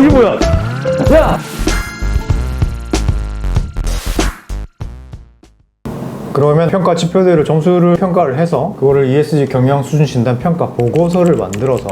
저기 뭐야? 야! 그러면 평가 지표대로 점수를 평가를 해서 그거를 ESG 경영 수준 진단 평가 보고서를 만들어서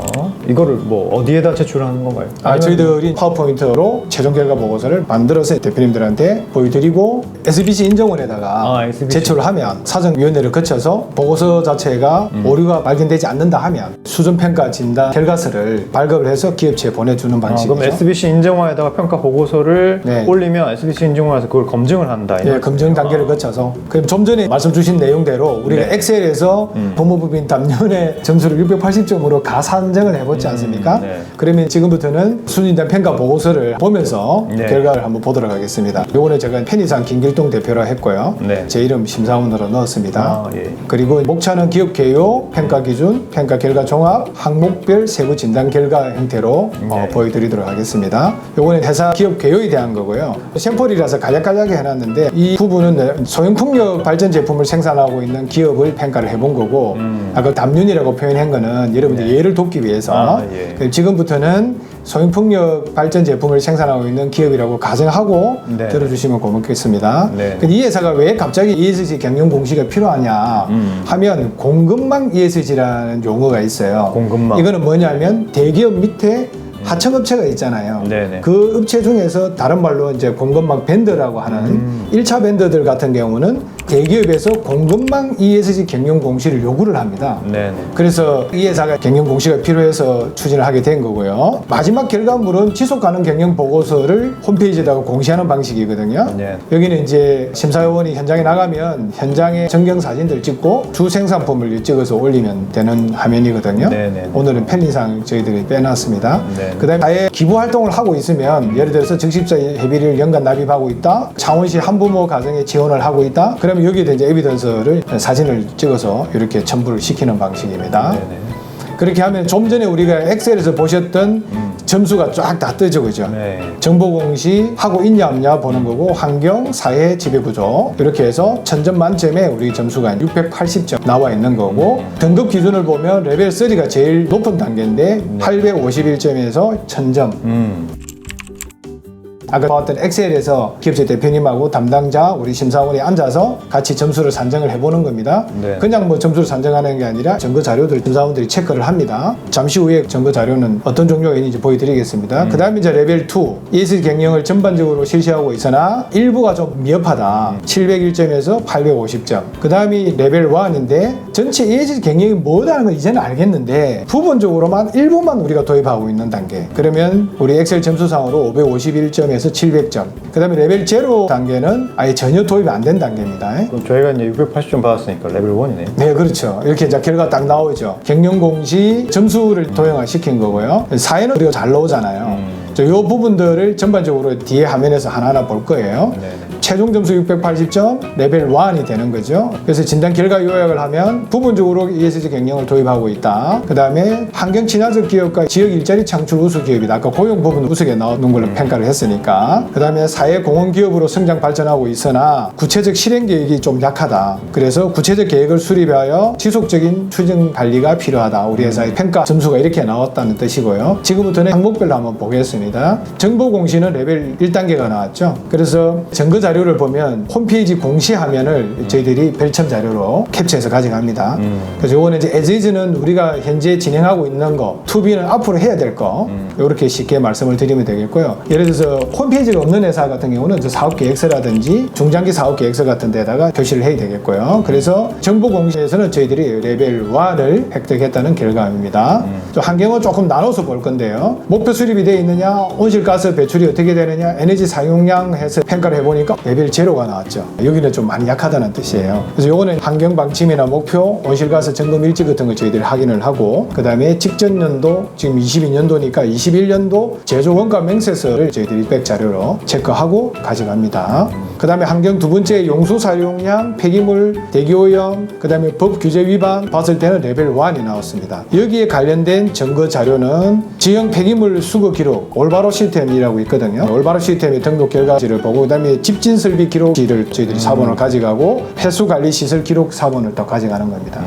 이거를 뭐 어디에다 제출하는 건가요? 아, 저희들이 파워포인트로 최종 결과 보고서를 만들어서 대표님들한테 보여드리고 SBC 인정원에다가 아, SBC. 제출을 하면 사정위원회를 거쳐서 보고서 자체가 음. 오류가 발견되지 않는다 하면 수준평가 진단 결과서를 발급을 해서 기업체에 보내주는 아, 방식이죠. 그럼 SBC 인증원에다가 평가 보고서를 네. 올리면 SBC 인증원에서 그걸 검증을 한다. 예, 검증 단계를 거쳐서 그럼 좀 전에 말씀 주신 내용대로 우리가 네. 엑셀에서 법무부인 담년의 점수를 680점으로 가산정을 해봤지 않습니까? 네. 그러면 지금부터는 순위단 평가 보고서를 보면서 네. 결과를 한번 보도록 하겠습니다. 요번에 제가 편의상 김길동 대표라 했고요. 네. 제 이름 심사원으로 넣었습니다. 아, 예. 그리고 목차는 기업 개요, 평가 기준, 평가 결과 종합, 항목별 세부 진단 결과 형태로 어, 네. 보여드리도록 하겠습니다. 요거는 회사 기업 개요에 대한 거고요. 샘플이라서 간략간략하게 해놨는데 이 부분은 소형풍력 발전 제품을 생산하고 있는 기업을 평가를 해본 거고 아까 담윤이라고 표현한 거는 여러분들 예를 돕기 위해서 음. 아, 예. 그럼 지금부터는 소형풍력 발전 제품을 생산하고 있는 기업이라고 가정하고 네. 들어주시면 고맙겠습니다. 네. 이 회사가 왜 갑자기 ESG 경영 공시가 필요하냐 음. 하면 공급망 ESG라는 용어가 있어요. 공급망. 이거는 뭐냐면 대기업 밑에 하청업체가 있잖아요. 네네. 그 업체 중에서 다른 말로 이제 공급망 밴더라고 하는 음. 일 1차 밴더들 같은 경우는 대기업에서 공급망 ESG 경영 공시를 요구를 합니다. 네네. 그래서 이 회사가 경영 공시가 필요해서 추진을 하게 된 거고요. 마지막 결과물은 지속 가능 경영 보고서를 홈페이지에다가 공시하는 방식이거든요. 네. 여기는 이제 심사위원이 현장에 나가면 현장의 전경 사진들 찍고 주 생산품을 찍어서 올리면 되는 화면이거든요. 네네. 오늘은 편리상 저희들이 빼놨습니다. 네. 그다음에 아예 기부 활동을 하고 있으면 예를 들어서 적십자 회비를 연간 납입하고 있다. 창원시 한부모 가정에 지원을 하고 있다. 그러면 여기에 이제 에비던스를 사진을 찍어서 이렇게 첨부를 시키는 방식입니다. 네네. 그렇게 하면 좀 전에 우리가 엑셀에서 보셨던 점수가 쫙 다 뜨죠, 그죠? 음. 네. 정보 공시 하고 있냐 없냐 보는 거고 환경, 사회, 지배 구조 이렇게 해서 천점 만점에 우리 점수가 680점 나와 있는 거고 등급 기준을 보면 레벨 3가 제일 높은 단계인데 851점에서 1000점 음. 아까 봤던 엑셀에서 기업체 대표님하고 담당자 우리 심사원이 앉아서 같이 점수를 산정을 해보는 겁니다. 네. 그냥 뭐 점수를 산정하는 게 아니라 증거 자료들 심사원들이 체크를 합니다. 잠시 후에 증거 자료는 어떤 종류가 있는지 보여드리겠습니다. 음. 그 다음에 이제 레벨 2 ES 경영을 전반적으로 실시하고 있으나 일부가 좀 미흡하다. 음. 701점에서 850점. 그 다음이 레벨 1인데 전체 ES 경영이 뭐라는 걸 이제는 알겠는데 부분적으로만 일부만 우리가 도입하고 있는 단계. 그러면 우리 엑셀 점수상으로 551점에 서 700점. 그 다음에 레벨 0 단계는 아예 전혀 도입이 안 된 단계입니다. 그럼 저희가 이제 680점 받았으니까 레벨 1이네. 네, 그렇죠. 이렇게 이제 결과 딱 나오죠. 경영 공시 점수를 도형화 시킨 거고요. 사회는 우리가 잘 나오잖아요. 음. 이 부분들을 전반적으로 뒤에 화면에서 하나하나 볼 거예요. 네네. 최종 점수 680점, 레벨 1이 되는 거죠. 그래서 진단 결과 요약을 하면 부분적으로 ESG 경영을 도입하고 있다. 그 다음에 환경 친화적 기업과 지역 일자리 창출 우수 기업이다. 아까 고용 부분 우수에 나오는 걸로 평가를 했으니까. 그 다음에 사회 공헌 기업으로 성장 발전하고 있으나 구체적 실행 계획이 좀 약하다. 그래서 구체적 계획을 수립하여 지속적인 추진 관리가 필요하다. 우리 회사의 평가 점수가 이렇게 나왔다는 뜻이고요. 지금부터는 항목별로 한번 보겠습니다. 정보 공시는 레벨 1단계가 나왔죠. 그래서 증거 자 료를 보면 홈페이지 공시 화면을 저희들이 별첨 자료로 캡처해서 가져갑니다. 음. 그래서 요거는 이제 에즈이즈는 우리가 현재 진행하고 있는 거, 투비는 앞으로 해야 될 거, 이렇게 쉽게 말씀을 드리면 되겠고요. 예를 들어서 홈페이지가 없는 회사 같은 경우는 저 사업 계획서라든지 중장기 사업 계획서 같은 데다가 표시를 해야 되겠고요. 그래서 정보 공시에서는 저희들이 레벨 1을 획득했다는 결과입니다. 또 환경은 조금 나눠서 볼 건데요. 목표 수립이 되어 있느냐, 온실가스 배출이 어떻게 되느냐, 에너지 사용량 해서 평가를 해보니까 레벨 제로가 나왔죠. 여기는 좀 많이 약하다는 뜻이에요. 그래서 요거는 환경 방침이나 목표, 온실가스 점검 일지 같은 거 저희들이 확인을 하고, 그 다음에 직전 연도, 지금 22년도니까 21년도 제조 원가 맹세서를 저희들이 백 자료로 체크하고 가져갑니다. 그 다음에 환경 두 번째 용수 사용량, 폐기물, 대기오염, 그 다음에 법 규제 위반 봤을 때는 레벨 1이 나왔습니다. 여기에 관련된 증거 자료는 지형 폐기물 수거 기록, 올바로 시스템이라고 있거든요. 올바로 시스템의 등록 결과지를 보고, 그 다음에 집진 설비 기록지를 저희들이 사본을 가져가고, 폐수 관리 시설 기록 사본을 또 가져가는 겁니다.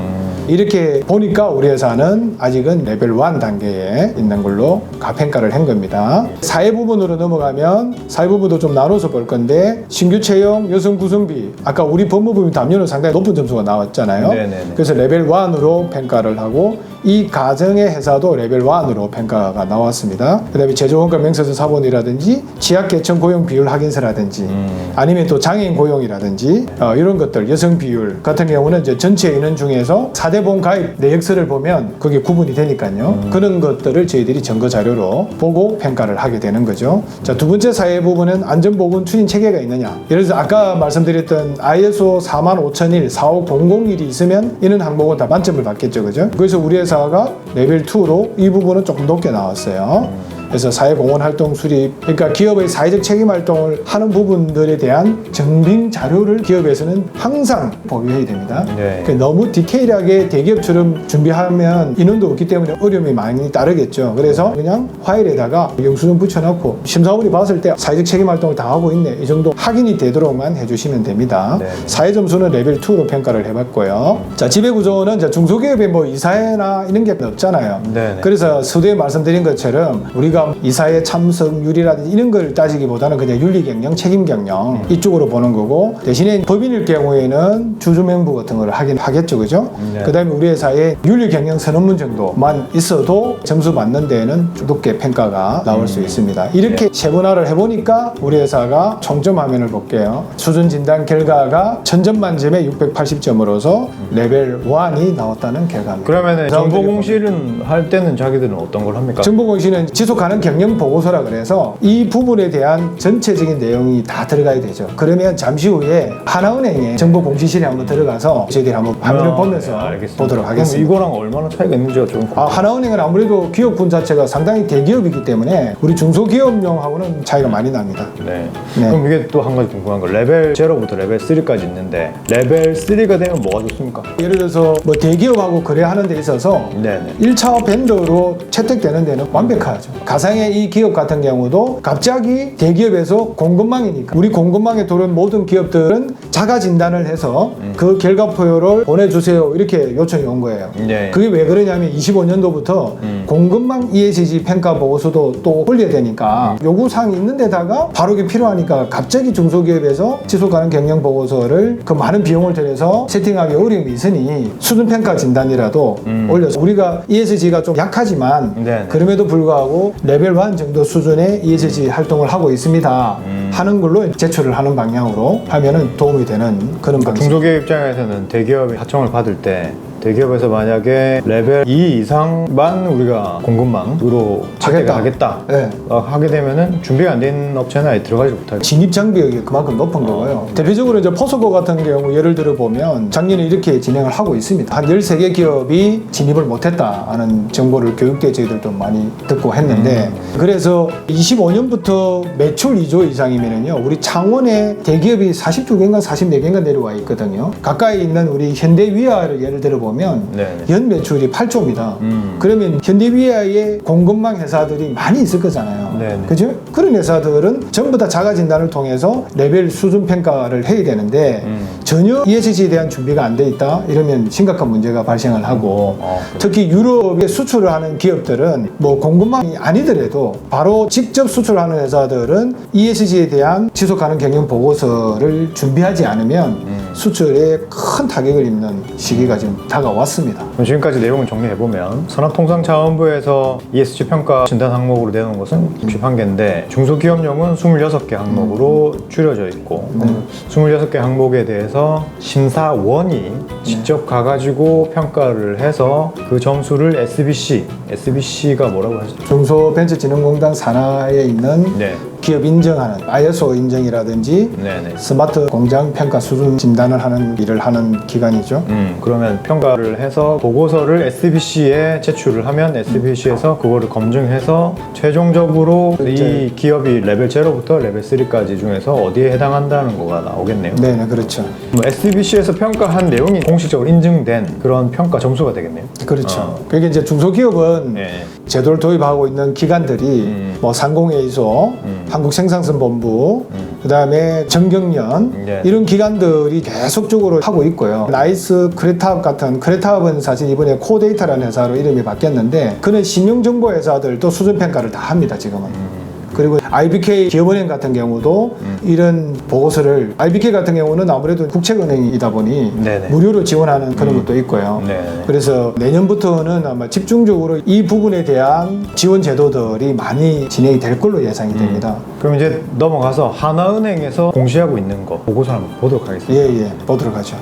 이렇게 보니까 우리 회사는 아직은 레벨 1 단계에 있는 걸로 가평가를 한 겁니다. 사회 부분으로 넘어가면 사회 부분도 좀 나눠서 볼 건데 신규 채용, 여성 구성비 아까 우리 법무부의 담론은 상당히 높은 점수가 나왔잖아요. 네네네. 그래서 레벨 1으로 평가를 하고 이 가정의 회사도 레벨 1으로 평가가 나왔습니다. 그다음에 제조원가 명세서 사본이라든지 취약계층 고용 비율 확인서라든지 음. 아니면 또 장애인 고용이라든지 어, 이런 것들 여성 비율 같은 경우는 이제 전체 인원 중에서 사대본 가입 내역서를 보면 그게 구분이 되니까요. 음. 그런 것들을 저희들이 증거 자료로 보고 평가를 하게 되는 거죠. 자, 두 번째 사회 부분은 안전보건 추진 체계가 있느냐. 예를 들어서 아까 말씀드렸던 ISO 45001, 45001이 있으면 이런 항목은 다 만점을 받겠죠. 그죠? 그래서 우리의 4가 레벨 2로 이 부분은 조금 높게 나왔어요. 그래서 사회공헌 활동 수립, 그러니까 기업의 사회적 책임 활동을 하는 부분들에 대한 증빙 자료를 기업에서는 항상 보유해야 됩니다. 네. 그러니까 너무 디테일하게 대기업처럼 준비하면 인원도 없기 때문에 어려움이 많이 따르겠죠. 그래서 그냥 파일에다가 영수증 붙여놓고 심사원이 봤을 때 사회적 책임 활동을 다 하고 있네 이 정도 확인이 되도록만 해주시면 됩니다. 네. 사회 점수는 레벨 2로 평가를 해봤고요. 자 지배 구조는 이제 중소기업에 뭐 이사회나 이런 게 없잖아요. 네네. 그래서 서두에 말씀드린 것처럼 우리가 이사회 참석률이라든지 이런 걸 따지기보다는 그냥 윤리경영, 책임경영 이쪽으로 보는 거고 대신에 법인일 경우에는 주주명부 같은 걸 하긴 하겠죠, 그죠? 네. 그 다음에 우리 회사에 윤리경영 선언문 정도만 있어도 점수 받는 데에는 높게 평가가 나올 수 있습니다. 이렇게 세분화를 해보니까 우리 회사가 총점 화면을 볼게요. 수준 진단 결과가 천점 만점에 680점으로서 레벨 1이 나왔다는 결과입니다. 그러면은 그 정보. 공시는 할 때는 자기들은 어떤 걸 합니까? 정보공시는 지속 가능 경영 보고서라 그래서 이 부분에 대한 전체적인 내용이 다 들어가야 되죠. 그러면 잠시 후에 하나은행에 정보 공시실에 한번 들어가서 저희들이 한번 화면을 아, 보면서 네, 알겠습니다. 보도록 하겠습니다. 이거랑 얼마나 차이가 있는지가 좀 아, 하나은행은 아무래도 기업군 자체가 상당히 대기업이기 때문에 우리 중소기업용하고는 차이가 많이 납니다. 네. 네. 그럼 이게 또 한 가지 궁금한 거 레벨 0부터 레벨 3까지 있는데 레벨 3가 되면 뭐가 좋습니까? 예를 들어서 뭐 대기업하고 거래하는 데 있어서 네네. 1차 벤더로 채택되는 데는 완벽하죠. 가상의 이 기업 같은 경우도 갑자기 대기업에서 공급망이니까 우리 공급망에 들어온 모든 기업들은 자가 진단을 해서 그 결과표를 보내주세요 이렇게 요청이 온 거예요. 네. 그게 왜 그러냐면 25년도부터 공급망 ESG 평가 보고서도 또 올려야 되니까 요구 사항이 있는 데다가 바로 이게 필요하니까 갑자기 중소기업에서 지속 가능 경영 보고서를 그 많은 비용을 들여서 세팅하기 어려움이 있으니 수준 평가 진단이라도 올려서 우리가 ESG가 좀 약하지만 네네. 그럼에도 불구하고 레벨 1 정도 수준의 ESG 활동을 하고 있습니다 하는 걸로 제출을 하는 방향으로 하면은 도움이 되는 그런 방식. 중소기업 입장에서는 대기업이 하청을 받을 때 대기업에서 만약에 레벨 2 이상만 우리가 공급망으로 하겠다. 하겠다 네. 어, 하게 되면은 준비가 안 된 업체는 아예 들어가지 못하게 진입 장벽이 그만큼 높은 거고요. 대표적으로 이제 포스코 같은 경우 예를 들어 보면 작년에 이렇게 진행을 하고 있습니다. 한 13개 기업이 진입을 못했다 하는 정보를 교육대 저희들도 많이 듣고 했는데 그래서 25년부터 매출 2조 이상이면은요. 우리 창원에 대기업이 42개인가 44개인가 내려와 있거든요. 가까이 있는 우리 현대위아를 예를 들어 보면 네. 연 매출이 8조입니다. 음. 그러면 현대위아의 공급망 회사들이 많이 있을 거잖아요. 네네. 그죠? 그런 회사들은 전부 다 자가 진단을 통해서 레벨 수준 평가를 해야 되는데 음. 전혀 ESG에 대한 준비가 안 돼 있다 이러면 심각한 문제가 발생을 하고 어, 그래요? 특히 유럽에 수출을 하는 기업들은 뭐 공급망이 아니더라도 바로 직접 수출하는 회사들은 ESG에 대한 지속 가능 경영 보고서를 준비하지 않으면 음. 수출에 큰 타격을 입는 시기가 지금 다가왔습니다. 그럼 지금까지 내용을 정리해보면 산업통상자원부에서 ESG 평가 진단 항목으로 내놓은 것은 61개인데 중소기업용은 26개 항목으로 줄여져 있고 네. 26개 항목에 대해서 심사원이 직접 가가지고 평가를 해서 그 점수를 SBC, SBC가 뭐라고 하시죠? 중소벤처진흥공단 산하에 있는 네, 기업 인정하는 ISO 인정이라든지 네네. 스마트 공장 평가 수준 진단을 하는 일을 하는 기관이죠. 음, 그러면 평가를 해서 보고서를 SBC에 제출을 하면 SBC에서 그거를 검증해서 최종적으로 이 기업이 레벨 0부터 레벨 3까지 중에서 어디에 해당한다는 거가 나오겠네요. 네, 네, 그렇죠. 뭐 SBC에서 평가한 내용이 공식적으로 인증된 그런 평가 점수가 되겠네요. 그렇죠. 어. 그게 이제 중소기업은 네. 제도를 도입하고 있는 기관들이 음. 뭐 상공회의소, 음. 한국생산성본부, 음. 그다음에 정경련 네. 이런 기관들이 계속적으로 하고 있고요. 나이스 크레탑 같은 크레탑은 사실 이번에 코데이터라는 회사로 이름이 바뀌었는데 그는 신용정보 회사들도 수준 평가를 다 합니다 지금은. 음. 그리고 IBK 기업은행 같은 경우도 이런 보고서를 IBK 같은 경우는 아무래도 국책은행이다 보니 네네. 무료로 지원하는 그런 것도 있고요. 네. 그래서 내년부터는 아마 집중적으로 이 부분에 대한 지원 제도들이 많이 진행이 될 걸로 예상이 됩니다. 그럼 이제 넘어가서 하나은행에서 공시하고 있는 거 보고서 한번 보도록 하겠습니다. 예, 예. 보도록 하죠.